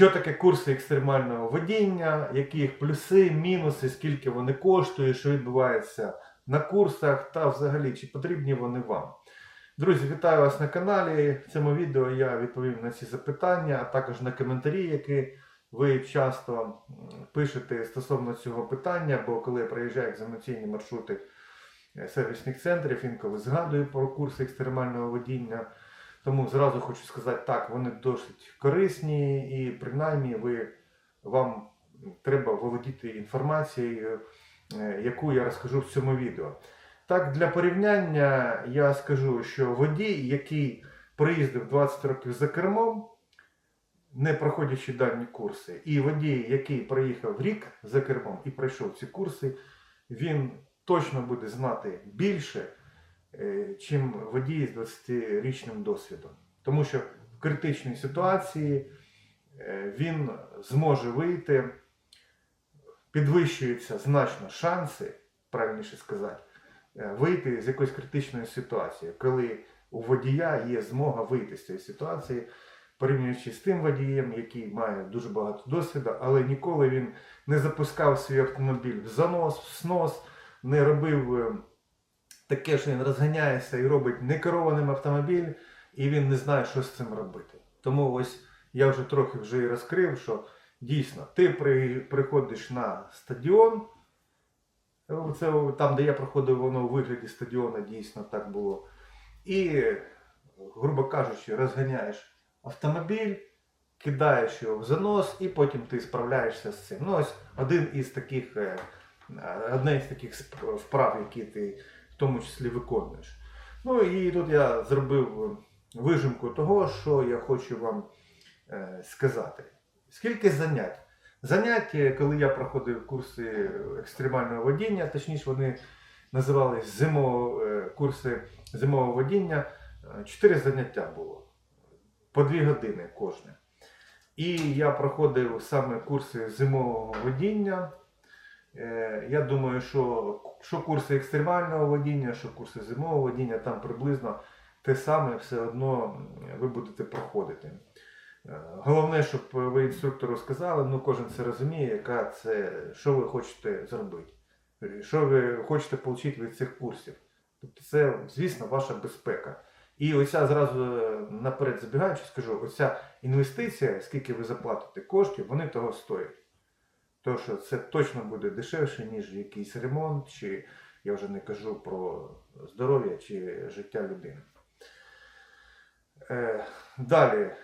що таке курси екстремального водіння, які їх плюси, мінуси, скільки вони коштують, що відбувається на курсах та взагалі чи потрібні вони вам. Друзі, вітаю вас на каналі. В цьому відео я відповім на ці запитання, а також на коментарі, які ви часто пишете стосовно цього питання, бо коли я проїжджаю екзаменаційні маршрути е, сервісних центрів, інколи згадую про курси екстремального водіння. Тому зразу хочу сказати, так, вони досить корисні і принаймні ви, вам треба володіти інформацією, е, яку я розкажу в цьому відео. Так, для порівняння я скажу, що водій, який проїздив 20 років за кермом, не проходячи дані курси, і водій, який проїхав рік за кермом і пройшов ці курси, він точно буде знати більше, чим водій з 20-річним досвідом. Тому що в критичній ситуації е, він зможе вийти, підвищуються значно шанси, правильніше сказати, е, вийти з якоїсь критичної ситуації, коли у водія є змога вийти з цієї ситуації, порівнюючи з тим водієм, який має дуже багато досвіду, але ніколи він не запускав свій автомобіль в занос, в снос, не робив е, таке, що він розганяється і робить некерованим автомобіль, і він не знає, що з цим робити. Тому ось я вже трохи вже і розкрив, що дійсно ти при, приходиш на стадіон. Це там, де я проходив, воно у вигляді стадіону дійсно так було. І, грубо кажучи, розганяєш автомобіль, кидаєш його в занос, і потім ти справляєшся з цим. Ну, ось один із таких, е, е, одне із таких вправ, які ти тому числі виконуєш. Ну і тут я зробив е, вижимку того, що я хочу вам е, сказати. Скільки занять? Занять, е, коли я проходив курси екстремального водіння, точніше вони називались зимово, е, курси зимового водіння, чотири заняття було по дві години кожне. І я проходив саме курси зимового водіння. Е, Я думаю, що, що курси екстремального водіння, що курси зимового водіння, там приблизно те саме все одно ви будете проходити. Е, Головне, щоб ви інструктору сказали, ну кожен це розуміє, яка це, що ви хочете зробити, що ви хочете отримати від цих курсів. Тобто це, звісно, ваша безпека. І оця зразу е, наперед забігаючи, скажу, оця інвестиція, скільки ви заплатите коштів, вони того стоять. Тому що це точно буде дешевше, ніж якийсь ремонт, чи я вже не кажу про здоров'я чи життя людини. Е, далі, е,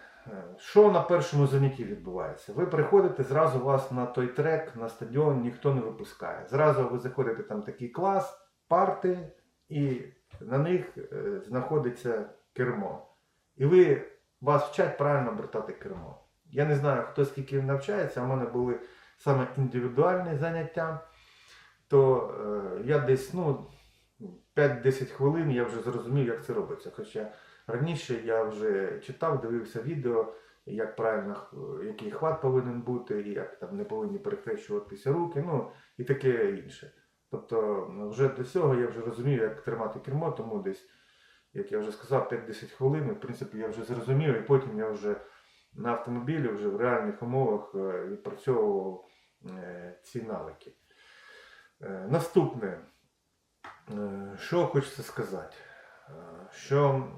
що на першому занятті відбувається? Ви приходите, зразу вас на той трек, на стадіон ніхто не випускає. Зразу ви заходите там такий клас, парти, і на них е, знаходиться кермо. І ви вас вчать правильно обертати кермо. Я не знаю, хто скільки навчається, а в мене були саме індивідуальні заняття, то е, я десь ну, 5-10 хвилин я вже зрозумів, як це робиться. Хоча раніше я вже читав, дивився відео, як правильно, який хват повинен бути, як там не повинні перехрещуватися руки, ну і таке інше. Тобто ну, вже до цього я вже розумів, як тримати кермо, тому десь, як я вже сказав, 5-10 хвилин, в принципі, я вже зрозумів, і потім я вже на автомобілі вже в реальних умовах е, відпрацьовував е, ці навики. Е, Наступне, що хочеться сказати, що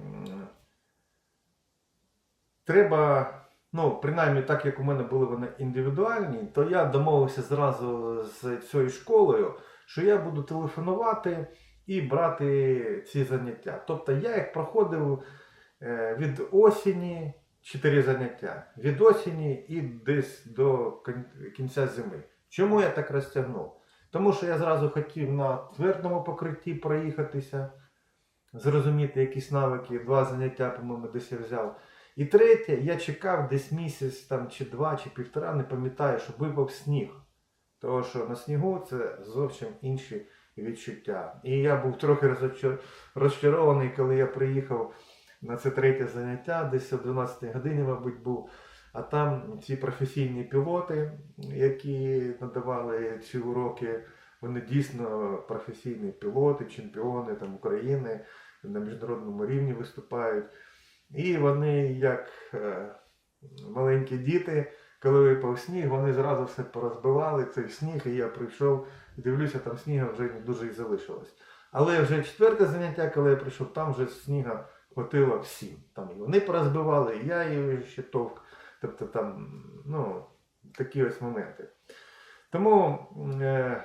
треба, ну, принаймні так як у мене були вони індивідуальні, то я домовився зразу з цією школою, що я буду телефонувати і брати ці заняття. Тобто я їх проходив від осені 4 заняття, від осені і десь до кінця зими. Чому я так розтягнув? Тому що я зразу хотів на твердому покритті проїхатися, зрозуміти якісь навики, два заняття, по-моєму, десь я взяв. І третє, я чекав десь місяць там, чи два, чи півтора, не пам'ятаю, щоб випав сніг. Тому що на снігу це зовсім інші відчуття. І я був трохи розчарований, коли я приїхав на це третє заняття, десь о 12 годині, мабуть, був. А там ці професійні пілоти, які надавали ці уроки, вони дійсно професійні пілоти, чемпіони там, України на міжнародному рівні виступають. І вони, як е, маленькі діти, коли випав сніг, вони зразу все порозбивали, цей сніг, і я прийшов, дивлюся, там сніга вже не дуже і залишилось. Але вже четверте заняття, коли я прийшов, там вже сніга хватило всім. Там і вони порозбивали, і я її ще товк. Тобто там, ну, такі ось моменти. Тому е,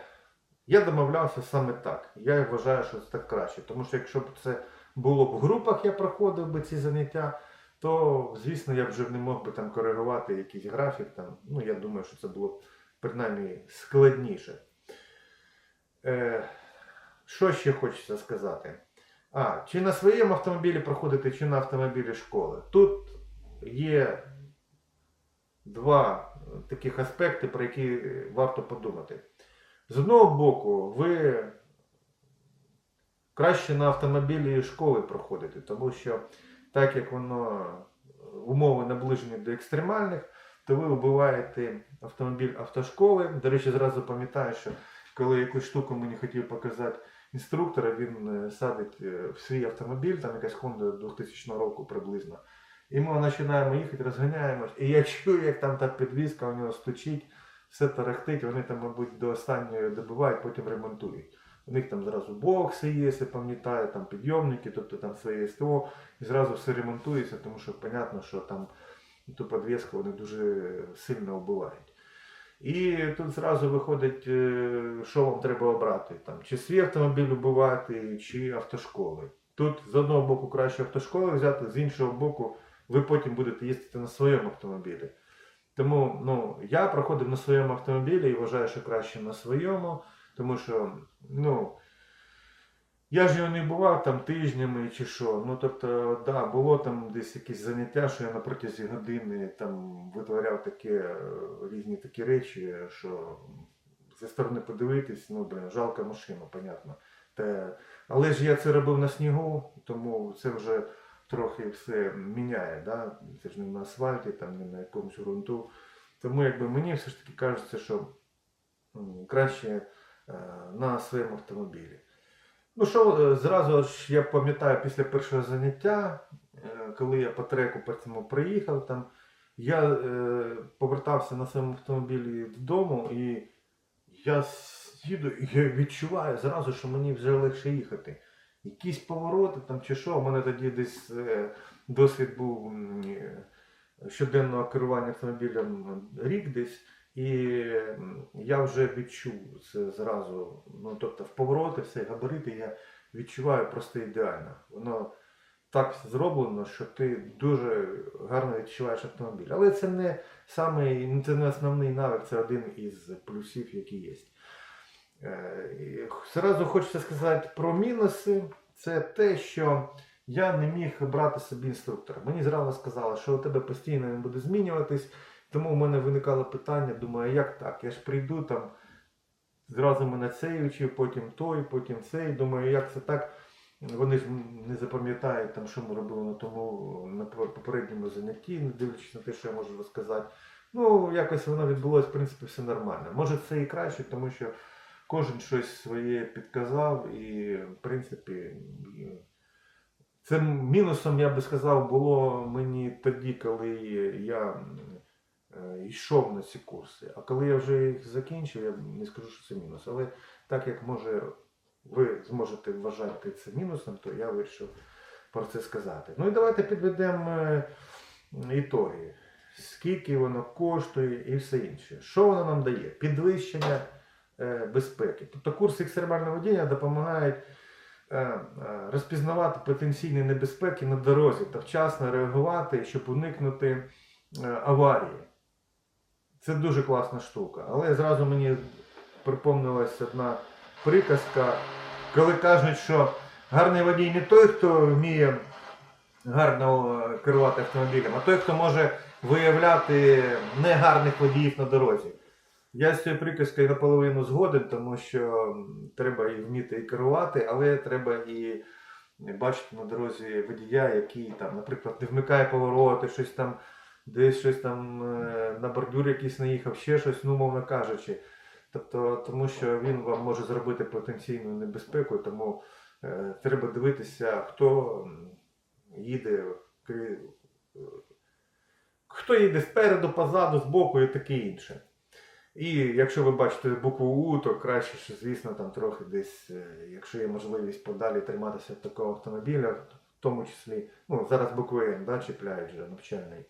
я домовлявся саме так. Я вважаю, що це так краще. Тому що якщо б це було б в групах, я проходив би ці заняття, то, звісно, я б вже не мог би там коригувати якийсь графік. Там. Ну, я думаю, що це було б принаймні складніше. Е, що ще хочеться сказати? А, чи на своєму автомобілі проходити, чи на автомобілі школи. Тут є два таких аспекти, про які варто подумати. З одного боку, ви краще на автомобілі школи проходите, тому що так як воно умови наближені до екстремальних, то ви вбиваєте автомобіль автошколи. До речі, зразу пам'ятаю, що коли якусь штуку мені хотів показати інструктора, він е, садить е, в свій автомобіль, там якась Honda 2000 року приблизно. І ми починаємо їхати, розганяємось, і я чую, як там та підвізка у нього стучить, все тарахтить, вони там, мабуть, до останньої добивають, потім ремонтують. У них там зразу бокси є, якщо пам'ятаю, там підйомники, тобто там своє СТО, і зразу все ремонтується, тому що зрозуміло, що там ту підвіску вони дуже сильно вбивають. І тут зразу виходить, е, що вам треба обрати, там, чи свій автомобіль убивати, чи автошколи. Тут з одного боку краще автошколи взяти, з іншого боку, ви потім будете їздити на своєму автомобілі. Тому ну, я проходив на своєму автомобілі і вважаю, що краще на своєму, тому що ну, я ж його не бував там тижнями чи що. Ну тобто, да, було там десь якісь заняття, що я на протязі години там витворяв таке е, різні такі речі, що зі сторони подивитись, ну блин, жалко машину, понятно. Те, але ж я це робив на снігу, тому це вже трохи все міняє. Да? Це ж не на асфальті, там, не на якомусь ґрунту. Тому якби мені все ж таки кажеться, що краще е, на своєму автомобілі. Ну що, е, зразу ж я пам'ятаю після першого заняття, е, коли я по треку по цьому приїхав, там, я е, повертався на своєму автомобілі додому і я їду і я відчуваю зразу, що мені вже легше їхати. Якісь повороти там чи що, у мене тоді десь е, досвід був е, щоденного керування автомобілем рік десь. І я вже відчув це зразу. Ну, тобто в повороти, все, габарити я відчуваю просто ідеально. Воно так зроблено, що ти дуже гарно відчуваєш автомобіль. Але це не самий, це не основний навик, це один із плюсів, які є. Е, Зразу хочеться сказати про мінуси. Це те, що я не міг брати собі інструктора. Мені зразу сказали, що у тебе постійно він буде змінюватись. Тому в мене виникало питання, думаю, як так? Я ж прийду там, зразу мене цей учив, потім той, потім цей. Думаю, як це так? Вони ж не запам'ятають, там, що ми робили на тому на попередньому занятті, не дивлячись на те, що я можу розказати. Ну, якось воно відбулося, в принципі, все нормально. Може це і краще, тому що кожен щось своє підказав, і, в принципі, це мінусом, я би сказав, було мені тоді, коли я йшов на ці курси. А коли я вже їх закінчив, я не скажу, що це мінус. Але так як може ви зможете вважати це мінусом, то я вирішив про це сказати. Ну і давайте підведемо е, ітоги. Скільки воно коштує і все інше. Що воно нам дає? Підвищення е, безпеки. Тобто курси екстремального водіння допомагають е, е, розпізнавати потенційні небезпеки на дорозі та вчасно реагувати, щоб уникнути е, аварії. Це дуже класна штука. Але зразу мені припомнилась одна приказка, коли кажуть, що гарний водій не той, хто вміє гарно е, керувати автомобілем, а той, хто може виявляти негарних водіїв на дорозі. Я з цією приказкою наполовину згоден, тому що треба і вміти і керувати, але треба і бачити на дорозі водія, який там, наприклад, не вмикає повороти, щось там, десь щось там е, на бордюр якийсь наїхав, ще щось, ну, мовно кажучи. Тобто, тому що він вам може зробити потенційну небезпеку, тому е, треба дивитися, хто їде, хто їде спереду, позаду, збоку і таке інше. І якщо ви бачите букву У, то краще, що, звісно, там трохи десь, е, якщо є можливість подалі триматися такого автомобіля, в тому числі, ну, зараз букву Н, да, чіпляють вже навчальний.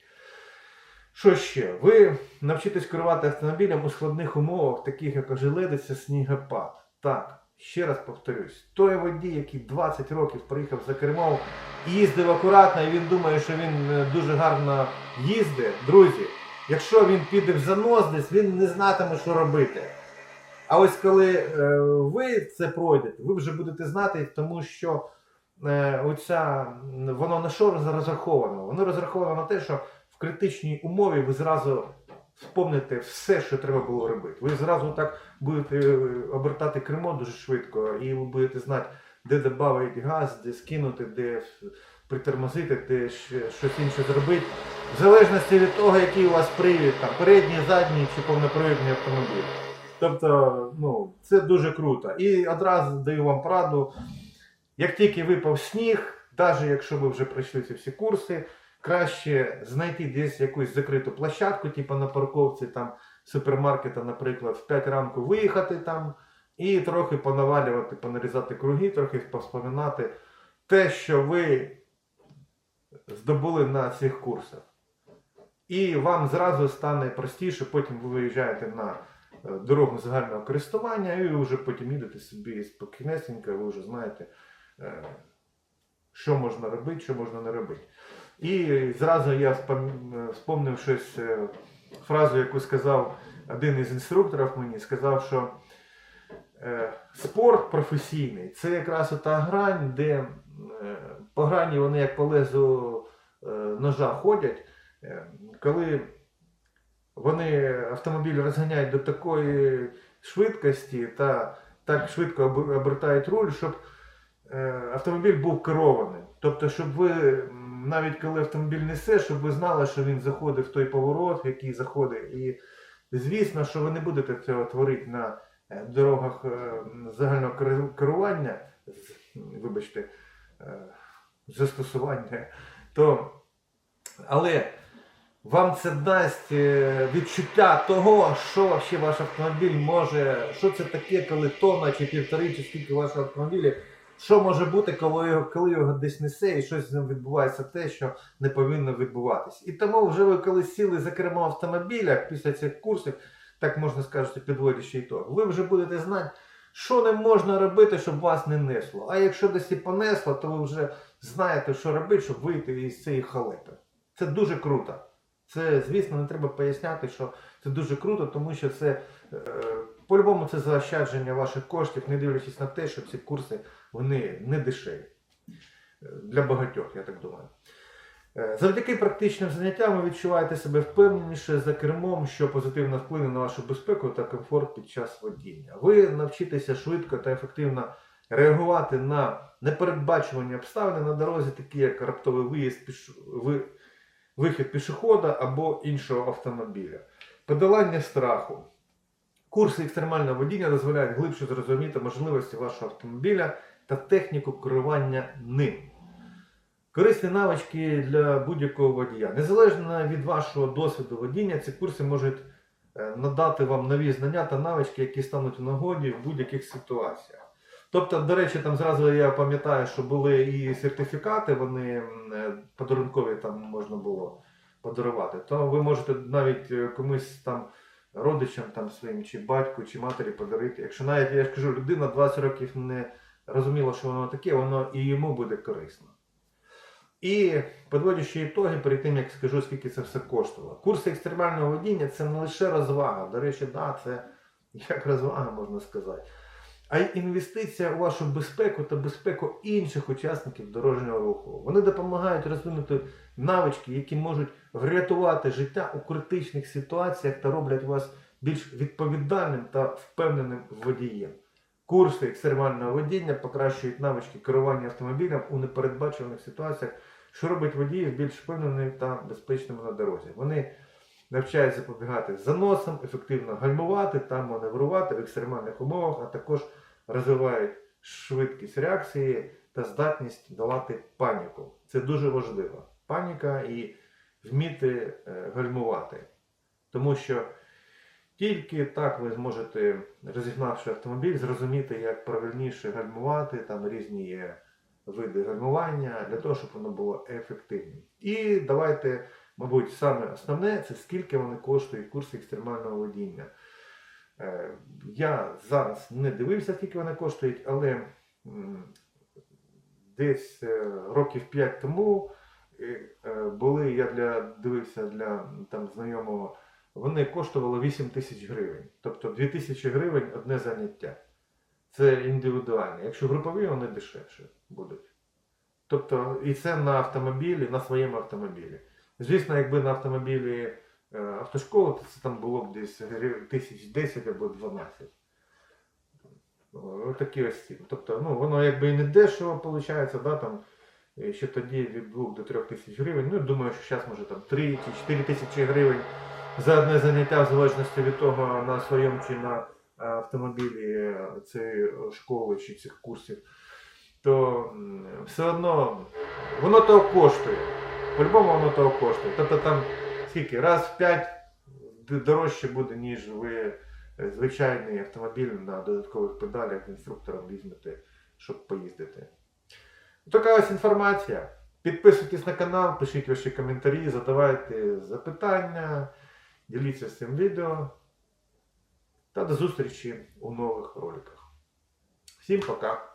Що ще? Ви навчитесь керувати автомобілем у складних умовах, таких як ожеледиця, снігопад. Так, ще раз повторюсь, той водій, який 20 років приїхав за кермом і їздив акуратно, і він думає, що він е, дуже гарно їздить, друзі, якщо він піде в занос він не знатиме, що робити. А ось коли е, ви це пройдете, ви вже будете знати, тому що е, оця, воно на що розраховано? Воно розраховано на те, що критичній умові ви зразу вспомните все, що треба було робити. Ви зразу так будете е, обертати кермо дуже швидко, і ви будете знати, де додати газ, де скинути, де притормозити, де щось інше зробити. В залежності від того, який у вас привід, там, передній, задній чи повнопривідний автомобіль. Тобто, ну, це дуже круто. І одразу даю вам пораду, як тільки випав сніг, навіть якщо ви вже пройшли ці всі курси, краще знайти десь якусь закриту площадку, типу на парковці там супермаркета, наприклад, в 5 ранку виїхати там і трохи понавалювати, понарізати круги, трохи поспоминати те, що ви здобули на цих курсах. І вам зразу стане простіше, потім ви виїжджаєте на е, дорогу загального користування, і вже потім їдете собі спокійнесенько, ви вже знаєте, е, що можна робити, що можна не робити. І зразу я спом- вспомнив щось, е, фразу, яку сказав один із інструкторів мені, сказав, що е, спорт професійний це якраз та грань, де е, по грані вони як по лезу ножа ходять, коли вони автомобіль розганяють до такої швидкості та так швидко обертають руль, щоб автомобіль був керований. Тобто, щоб ви, навіть коли автомобіль несе, щоб ви знали, що він заходить в той поворот, який заходить. І звісно, що ви не будете цього творити на е, дорогах е, загального керування, вибачте, е, застосування, то але вам це дасть відчуття того, що ваш автомобіль може, що це таке, коли тонна чи півтори, чи скільки вашого автомобілі, що може бути, коли коли його десь несе і щось з ним відбувається те, що не повинно відбуватись. І тому вже ви коли сіли за кермо автомобіля після цих курсів, так можна сказати, підводячи ітог, ви вже будете знати, що не можна робити, щоб вас не несло. А якщо десь і понесло, то ви вже знаєте, що робити, щоб вийти із цієї халепи. Це дуже круто. Це, звісно, не треба поясняти, що це дуже круто, тому що це е, по-любому це заощадження ваших коштів, не дивлячись на те, що ці курси вони не дешеві. Е, Для багатьох, я так думаю. Е, Завдяки практичним заняттям ви відчуваєте себе впевненіше за кермом, що позитивно вплине на вашу безпеку та комфорт під час водіння. Ви навчитеся швидко та ефективно реагувати на непередбачувані обставини на дорозі, такі як раптовий виїзд, піш... ви... вихід пішохода або іншого автомобіля. Подолання страху. Курси екстремального водіння дозволяють глибше зрозуміти можливості вашого автомобіля та техніку керування ним. Корисні навички для будь-якого водія. Незалежно від вашого досвіду водіння, ці курси можуть е, надати вам нові знання та навички, які стануть у нагоді в будь-яких ситуаціях. Тобто, до речі, там зразу я пам'ятаю, що були і сертифікати, вони е, подарункові там можна було подарувати. То ви можете навіть е, комусь там родичам там своїм, чи батьку, чи матері подарити. Якщо навіть я ж кажу, людина 20 років не розуміла, що воно таке, воно і йому буде корисно. І підводячи ітоги, перед тим як скажу, скільки це все коштувало. Курси екстремального водіння це не лише розвага. До речі, да, це як розвага можна сказати. А й інвестиція у вашу безпеку та безпеку інших учасників дорожнього руху. Вони допомагають розвинути навички, які можуть врятувати життя у критичних ситуаціях та роблять вас більш відповідальним та впевненим водієм. Курси екстремального водіння покращують навички керування автомобілем у непередбачуваних ситуаціях, що робить водіїв більш впевненими та безпечними на дорозі. Вони навчають запобігати заносам, ефективно гальмувати та маневрувати в екстремальних умовах, а також розвивають швидкість реакції та здатність долати паніку. Це дуже важливо. Паніка і вміти е, гальмувати. Тому що тільки так ви зможете, розігнавши автомобіль, зрозуміти, як правильніше гальмувати, там різні є види гальмування, для того, щоб воно було ефективним. І давайте, мабуть, саме основне це скільки вони коштують курси екстремального водіння. Е, Я зараз не дивився, скільки вони коштують, але десь е, років 5 тому е, були, я для, дивився для там, знайомого, вони коштували 8 тисяч гривень. Тобто 2 тисячі гривень одне заняття. Це індивідуальне. Якщо групові, вони дешевше будуть. Тобто, і це на автомобілі, на своєму автомобілі. Звісно, якби на автомобілі е, автошколи, то це там було б десь тисяч 10 або 12. Ось такі ось ціни. Тобто, ну, воно якби і не дешево виходить, да, там, е, ще тоді від 2 до 3 тисяч гривень. Ну, думаю, що зараз може там 3 чи 4 тисячі гривень за одне заняття, в залежності від того, на своєму чи на е, автомобілі е, цієї школи чи цих курсів, то все одно воно того коштує. По-любому воно того коштує. Тобто там скільки? Раз в 5 дорожче буде, ніж ви е, звичайний автомобіль на додаткових педалях інструктором візьмете, щоб поїздити. Така ось інформація. Підписуйтесь на канал, пишіть ваші коментарі, задавайте запитання, діліться з цим відео. Та до зустрічі у нових роликах. Всім пока!